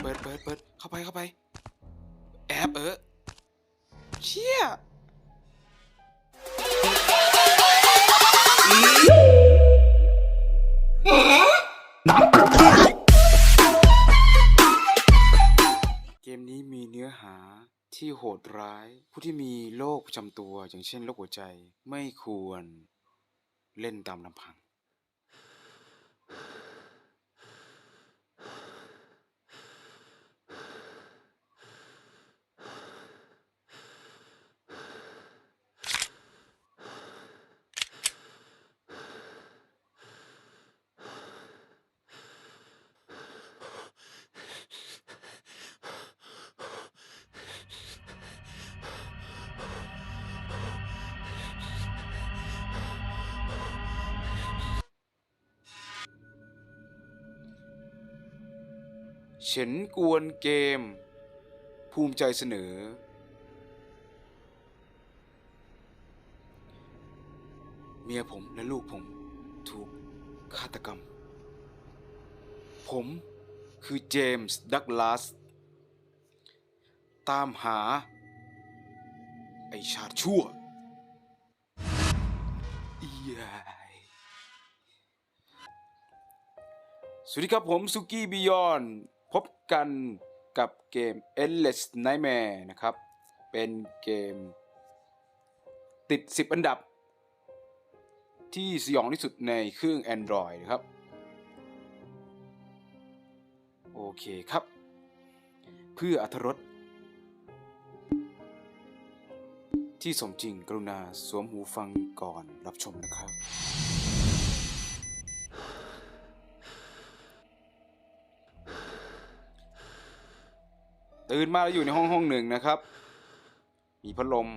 เปิดเปิดเปิดเข้าไปเข้าไป แอบเออเชี่ยเกมนี้มีเนื้อหาที่โหดร้าย ผู้ที่มีโรคประจำตัว อย่างเช่นโรคหัวใจไม่ควรเล่นตามลำพัง เฉินกวนเกม ภูมิใจเสนอ เมียผมและลูกผม ถูกฆาตกรรม ผมคือเจมส์ดักลาส ตามหา ไอชาติชั่วอียายสวัสดีครับผมซุกี้บิยอน กันกับเกม Endless Nightmare นะครับ เป็นเกมติด 10 อันดับ ที่สยองที่สุดในเครื่อง Android นะครับ โอเคครับ เพื่ออัธรสที่สมจริงกรุณาสวมหูฟังก่อนรับชมนะครับ ตื่นมาแล้วอยู่ในห้องห้องหนึ่งนะครับ มีพัดลม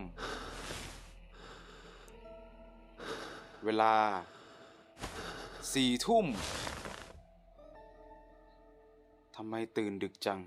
เวลาสี่ทุ่มทำไมตื่นดึกจัง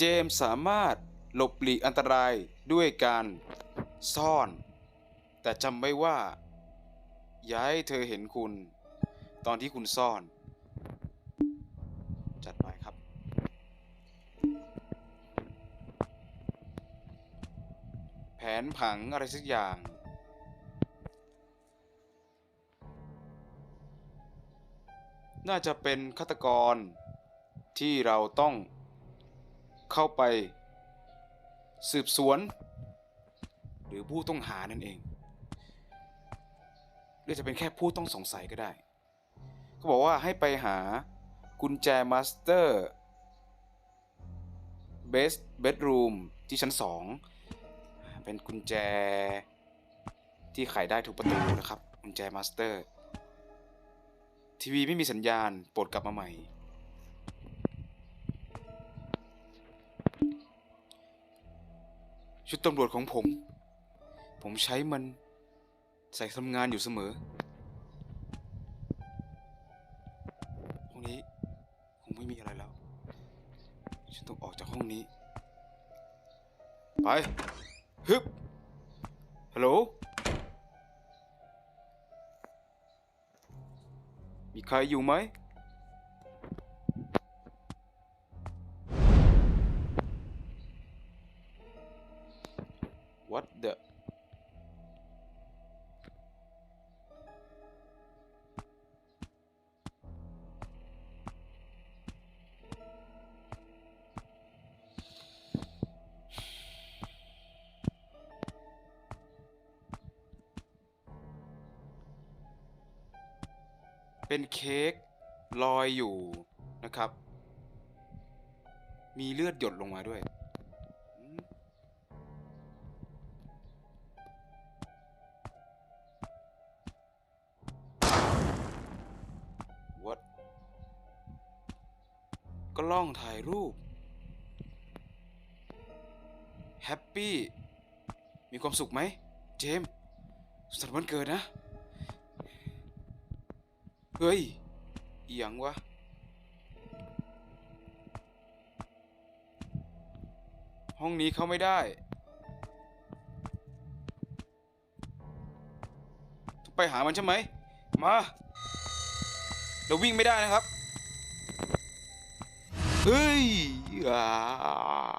เจมส์สามารถหลบหลีกอันตรายด้วยการซ่อน แต่จำไว้ว่า อย่าให้เธอเห็นคุณ ตอนที่คุณซ่อน จัดไปครับ แผนผังอะไรสักอย่างน่าจะเป็นฆาตกรที่เราต้อง เข้าไปสืบสวน หรือผู้ต้องหานั่นเอง หรือจะเป็นแค่ผู้ต้องสงสัยก็ได้เขาบอกว่าให้ไปหากุญแจมาสเตอร์เบสเบดรูมที่ชั้น 2 เป็นกุญแจที่ไขได้ทุกประตูนะครับ กุญแจมาสเตอร์ ทีวีไม่มีสัญญาณ โปรดกลับมาใหม่ ชุดตำรวจของผม ผมใช้มันใส่ทำงานอยู่เสมอห้องนี้คงไม่มีอะไรแล้ว ฉันต้องออกจากห้องนี้ ไป ฮึบ ฮัลโหล มีใครอยู่ไหม เป็นเค้กลอยอยู่นะครับ มีเลือดหยดลงมาด้วย What ก็ล่องถ่ายรูป แฮปปี้ มีความสุขไหม เจมส์สุขสันต์วันเกิดนะ เฮ้ยเอียงวะห้องนี้เข้าไม่ได้ไปหามันใช่ไหม มา เราวิ่งไม่ได้นะครับ เฮ้ยอ่า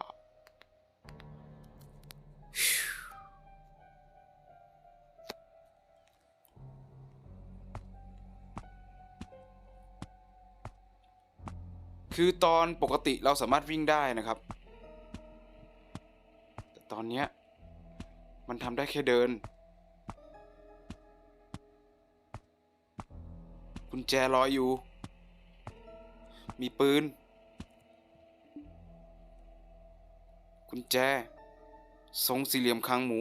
คือตอนปกติเราสามารถวิ่งได้นะครับ แต่ตอนเนี้ยมันทำได้แค่เดิน กุญแจลอยอยู่ มีปืน กุญแจ ทรงสี่เหลี่ยมคางหมู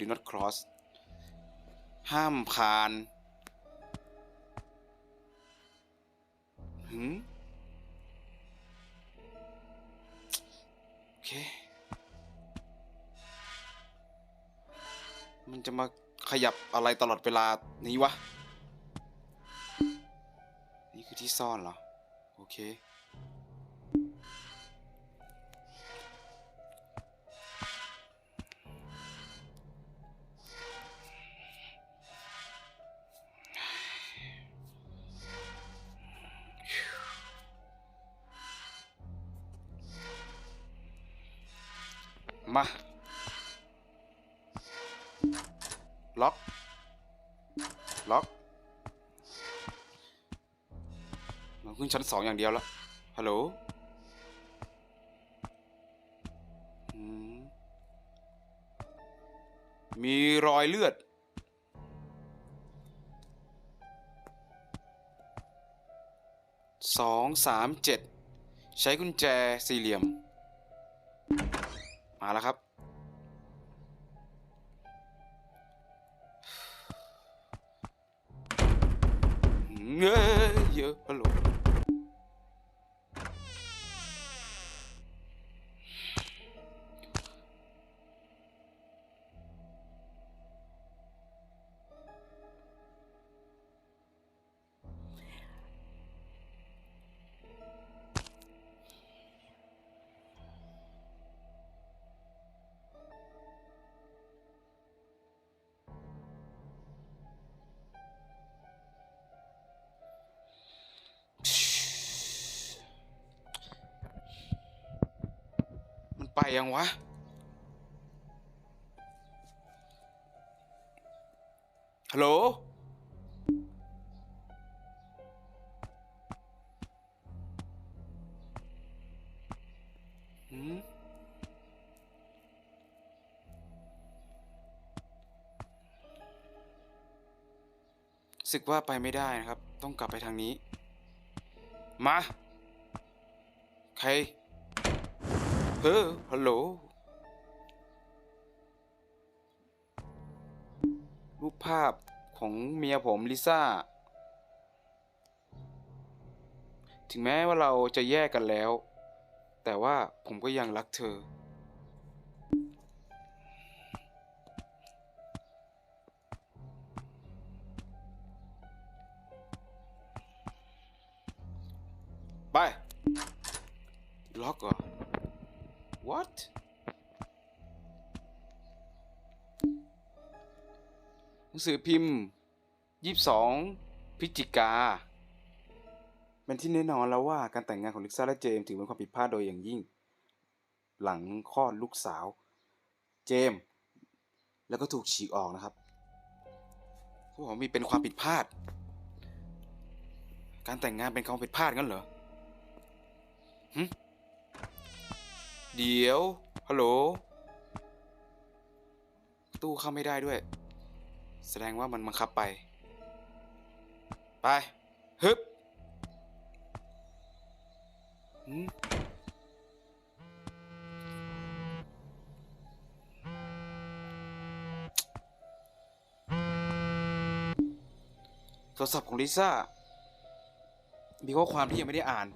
do not cross ห้ามผ่านหืมโอเค มันจะมาขยับอะไรตลอดเวลานี้วะ นี่คือที่ซ่อนเหรอ โอเค มาขึ้นชั้นสองอย่างเดียวแล้วฮัลโหลมีรอยเลือด สองสามเจ็ด ใช้กุญแจสี่เหลี่ยม มาแล้วครับเอ้ยเยอะฮัลโหล ยังวะ ฮัลโหล หืมรู้สึกว่าไปไม่ได้นะครับ ต้องกลับไปทางนี้ มา ใคร เฮ้อฮัลโหลรูปภาพของเมียผมลิซ่า ถึงแม้ว่าเราจะแยกกันแล้ว แต่ว่าผมก็ยังรักเธอ ไป ล็อกเหรอ what หนังสือพิมพ์ 22 พฤศจิกาเป็นที่แน่นอนแล้วว่าการแต่งงานของลิซ่าและเจมส์ถือเป็นความผิดพลาดโดยอย่างยิ่ง หลังคลอดลูกสาว เจมส์แล้วก็ถูกฉีกออกนะครับพวกผมมีเป็นความผิดพลาด การแต่งงานเป็นความผิดพลาดงั้นเหรอหึ เดี๋ยว ฮัลโหล ตู้เข้าไม่ได้ด้วย แสดงว่ามันบังคับไป ไป ฮึบหืมโทรศัพท์ของลิซ่า มีข้อความที่ยังไม่ได้อ่าน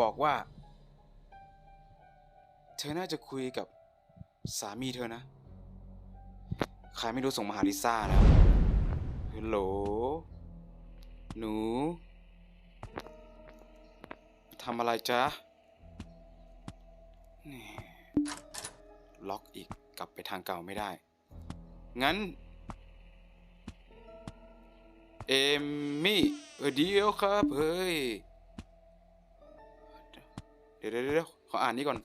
บอกว่า เธอน่าจะคุยกับสามีเธอนะ ใครไม่รู้ส่งมาหาลิซ่านะฮัลโหล หนูทำอะไรจ๊ะ นี่ล็อกอีกกลับไปทางเก่าไม่ได้ งั้น เอมมี่เดียวครับ เฮ้ยเดี๋ยวเดี๋ยวเดี๋ยวขออ่านนี้ก่อน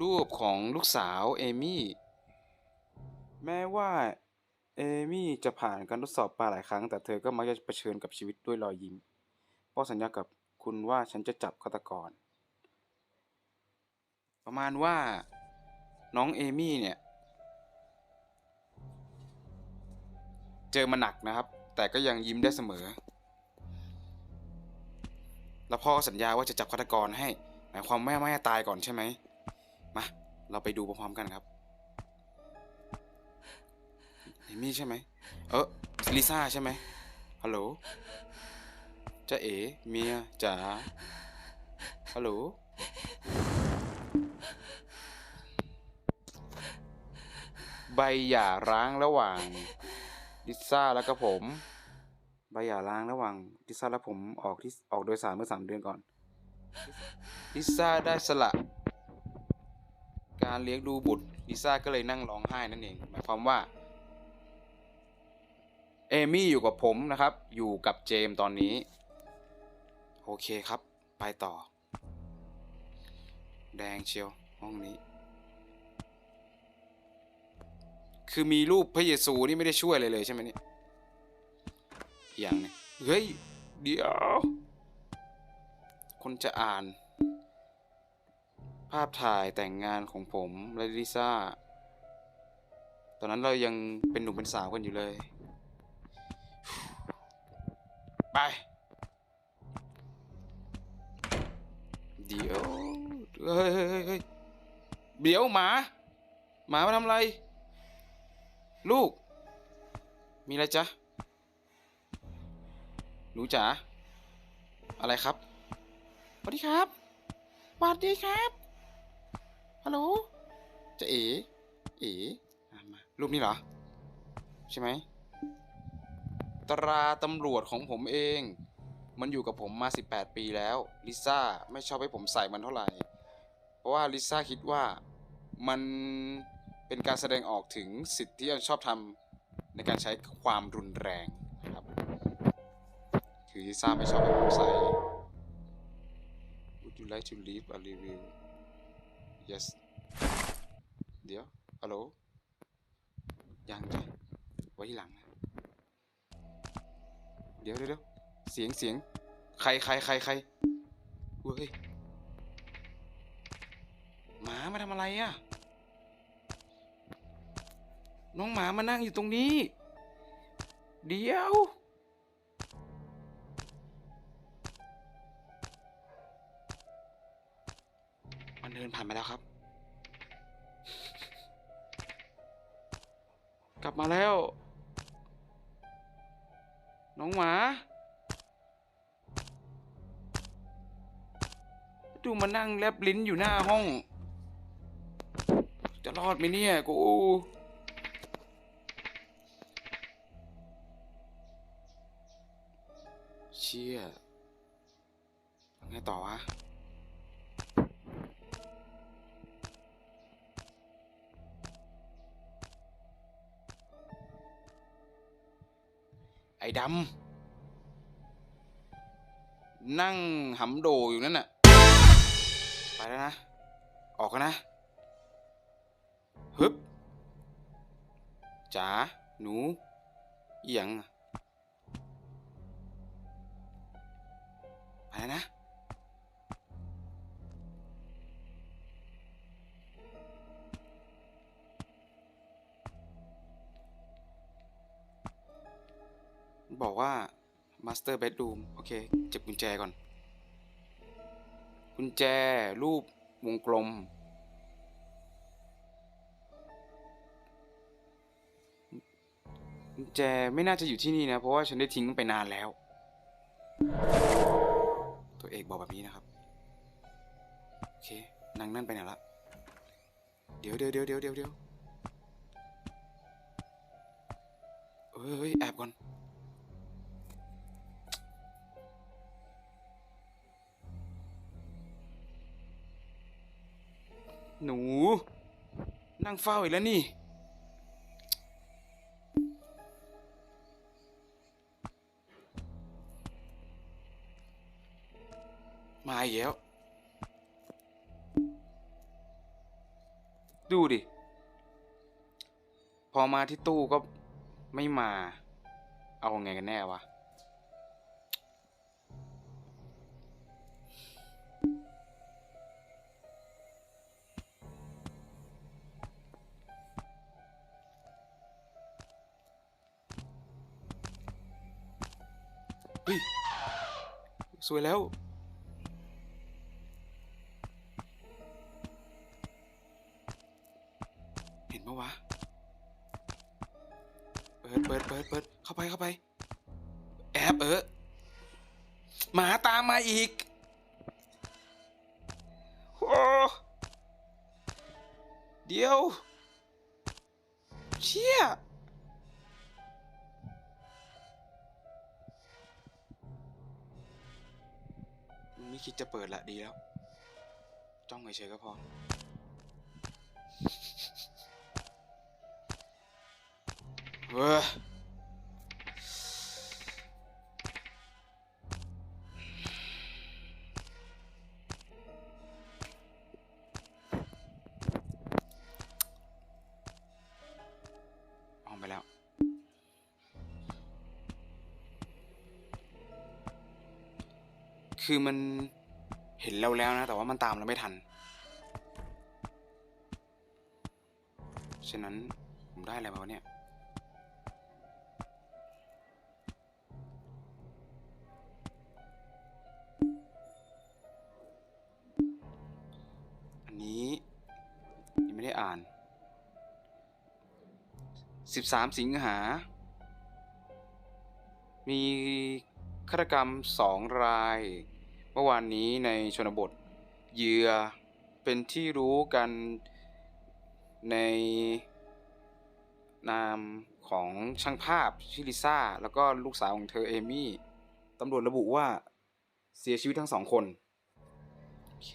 รูปของลูกสาวเอมี่ แม้ว่าเอมี่จะผ่านการทดสอบมาหลายครั้ง แต่เธอก็มักจะเผชิญกับชีวิตด้วยรอยยิ้มพราะสัญญากับคุณว่าฉันจะจับฆาตกร ประมาณว่าน้องเอมี่เนี่ย เจอมาหนักนะครับ แต่ก็ยังยิ้มได้เสมอ แล้วพ่อก็สัญญาว่าจะจับฆาตกรให้ หมายความว่ไม่ให้ตายก่อนใช่ไหม มา เราไปดูพร้อมๆกันครับเอมี่ใช่ไหม เออลิซ่าใช่ไหมฮัลโหลจ้าเอ๋เมียจ๋าฮัลโหลใบหย่าร้างระหว่างลิซ่าแล้วก็ผมใบหย่าร้างระหว่างลิซ่าและผมออกที่ออกโดยสารเมื่อสามเดือนก่อนลิซ่าได้สละ การเลี้ยงดูบุตรลิซ่าก็เลยนั่งร้องไห้นั่นเอง หมายความว่าเอมี่อยู่กับผมนะครับ อยู่กับเจมตอนนี้ โอเคครับ ไปต่อ แดงเชียวห้องนี้ คือมีรูปพระเยซูนี่ไม่ได้ช่วยเลยเลยใช่ไหมเนี่ยอย่างเนี่ยเฮ้ย เดี๋ยว คนจะอ่าน ภาพถ่ายแต่งงานของผมและลิซ่า ตอนนั้นเรายังเป็นหนุ่มเป็นสาวกันอยู่เลย ไป เดี๋ยวเฮ้ยเฮ้ยเฮ้ยเดี๋ยวหมา หมามาทำอะไร ลูก มีอะไรจ๊ะหนูจ๋าอะไรครับสวัสดีครับสวัสดีครับ ฮัลโหลจะเอ๋เอ๋มารูปนี้เหรอ ใช่ไหมตราตำรวจของผมเอง มันอยู่กับผมมา 18 ปีแล้วลิซ่าไม่ชอบให้ผมใส่มันเท่าไหร่ เพราะว่าลิซ่าคิดว่ามันเป็นการแสดงออกถึงสิทธิที่ชอบทำในการใช้ความรุนแรงนะครับ คือลิซ่าไม่ชอบให้ผมใส่ Would you like to leave a review Yes เดี๋ยวฮัลโหลยังจ้ะไว้หลังนะเดี๋ยวเดี๋ยวเสียงเสียงใครใครใครใครเว้ยหมามาทำอะไรอะน้องหมามานั่งอยู่ตรงนี้ เดี๋ยว นเดินผ่านมาแล้วครับ กลับมาแล้ว น้องหมา ดูมานั่งแลบลิ้นอยู่หน้าห้อง จะรอดไหมเนี่ยกู อ้ดำ นั่งหำโดอยู่นั่นน่ะ ไปแล้วนะ ออกกันนะ ฮึบจ๋า หนูเอียงอะไปแล้วนะ Master Bedroom โอเค เจ็บกุญแจก่อน กุญแจ รูปวงกลม กุญแจไม่น่าจะอยู่ที่นี่นะ เพราะว่าฉันได้ทิ้งมันไปนานแล้ว ตัวเอกบอกแบบนี้นะครับ โอเคนางนั่นไปไหนละ เดี๋ยวเดี๋ยวเดี๋ยวเดี๋ยวเดี๋ยวเดี๋ยวเฮ้ยเฮ้ยแอบก่อน หนู นั่งเฝ้าอีกแล้วนี่ มาอีกแล้ว ดูดิ พอมาที่ตู้ก็ไม่มา เอาไงกันแน่วะ สวยแล้ว เห็นปะวะ เปิดเปิดเปิดเปิดเข้าไปเข้าไป แอบเออหมาตามมาอีก โอ้เดี๋ยว เชี่ย ไม่คิดจะเปิดละดีแล้ว จ้องเฉยๆก็พอ เว้อ คือมันเห็นเราแล้วนะ แต่ว่ามันตามเราไม่ทัน ฉะนั้นผมได้อะไรมาวะเนี่ย อันนี้ยังไม่ได้อ่าน 13 สิงหา มีฆาตกรรมสองราย มื่อวานนี้ในชนบทเหยื่อเป็นที่รู้กันในนามของช่างภาพชิลิซ่า แล้วก็ลูกสาวของเธอเอมี่ตำรวจระบุว่าเสียชีวิตทั้งสองคน โอเค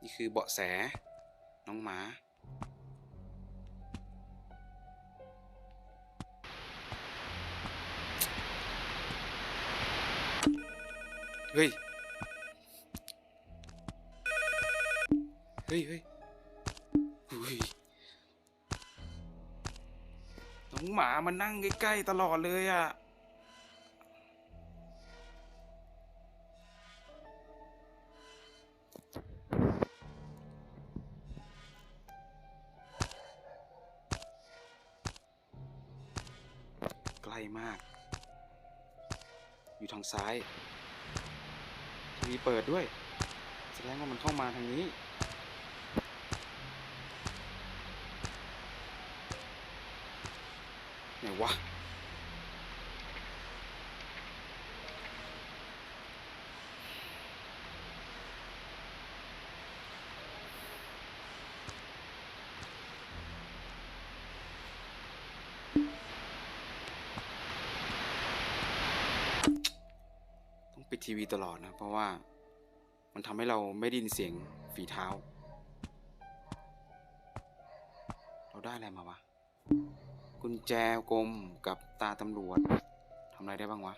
นี่คือเบาะแส น้องหมา เฮ้ย เฮ้ยเฮ้ยอุ้ยน้องหมามันนั่งใกล้ๆตลอดเลยอะ ใกล้มาก อยู่ทางซ้าย มีเปิดด้วยแสดงว่ามันเข้ามาทางนี้ไหนวะ ทีวีตลอดนะ เพราะว่ามันทำให้เราไม่ได้ยินเสียงฝีเท้า เราได้อะไรมาวะกุญแจกลมกับตาตำรวจทำอะไรได้บ้างวะ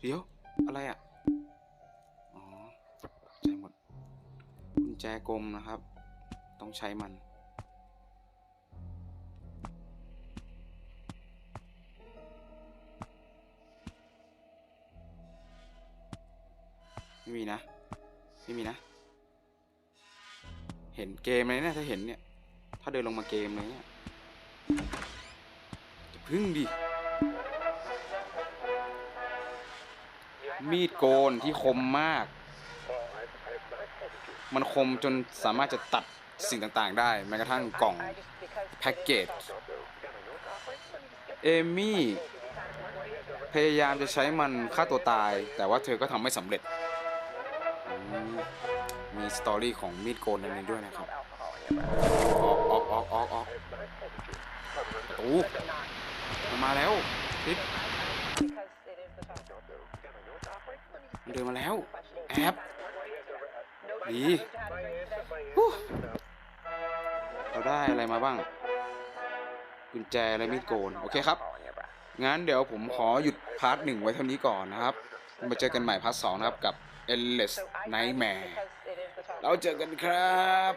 เดี๋ยว อะไรอะ่ะ อ๋อ ใช้หมด กุญแจกลมนะครับ ต้องใช้มัน ไม่มีนะ ไม่มีนะ เห็นเกมเลยนี่ยถ้าเห็นเนี่ย ถ้าเดินลงมาเกมเลยเนี่ยจะพึ่งดิ มีดโกนที่คมมาก มันคมจนสามารถจะตัดสิ่งต่างๆ ได้แม้กระทั่งกล่องแพ็กเกจ เอมี่พยายามจะใช้มันฆ่าตัวตาย แต่ว่าเธอก็ทำไม่สำเร็จ มีสตอรี่ของมีดโกนในนี้ด้วยนะครับออกออกออกออกออกประตูมันมาแล้วปิ๊บมันเดินมาแล้ว แอบดีเราได้อะไรมาบ้าง กุญแจและมีดโกน โอเคครับ งั้นเดี๋ยวผมขอหยุดพาร์ทหนึ่งไว้เท่านี้ก่อนนะครับ มาเจอกันใหม่พาร์ทสองนะครับกับ Endless Nightmare เราเจอกันครับ